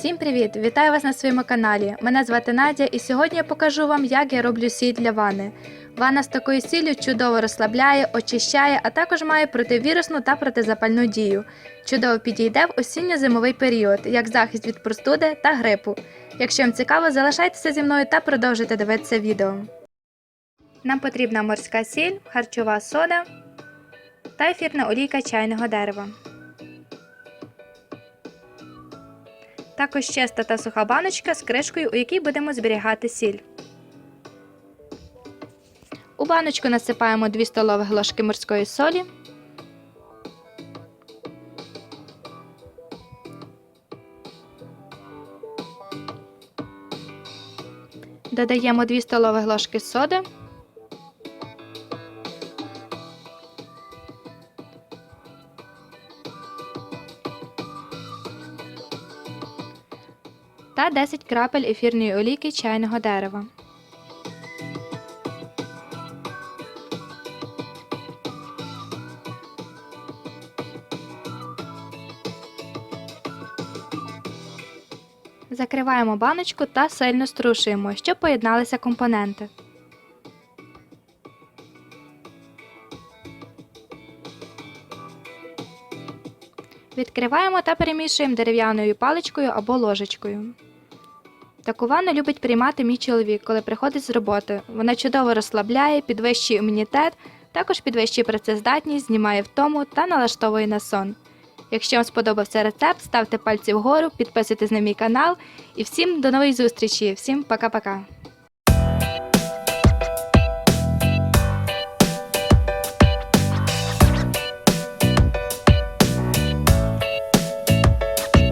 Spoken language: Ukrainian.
Всім привіт! Вітаю вас на своєму каналі. Мене звати Надя, і сьогодні я покажу вам, як я роблю сіль для ванни. Ванна з такою сіллю чудово розслабляє, очищає, а також має противірусну та протизапальну дію. Чудово підійде в осінньо-зимовий період, як захист від простуди та грипу. Якщо вам цікаво, залишайтеся зі мною та продовжуйте дивитися відео. Нам потрібна морська сіль, харчова сода та ефірна олійка чайного дерева. Також чиста та суха баночка з кришкою, у якій будемо зберігати сіль. У баночку насипаємо 2 столових ложки морської солі. Додаємо 2 столових ложки соди. Та 10 крапель ефірної олійки чайного дерева. Закриваємо баночку та сильно струшуємо, щоб поєдналися компоненти. Відкриваємо та перемішуємо дерев'яною паличкою або ложечкою. Таку ванну любить приймати мій чоловік, коли приходить з роботи. Вона чудово розслабляє, підвищує імунітет, також підвищує працездатність, знімає втому та налаштовує на сон. Якщо вам сподобався рецепт, ставте пальці вгору, підписуйтесь на мій канал і всім до нової зустрічі! Всім пока-пока!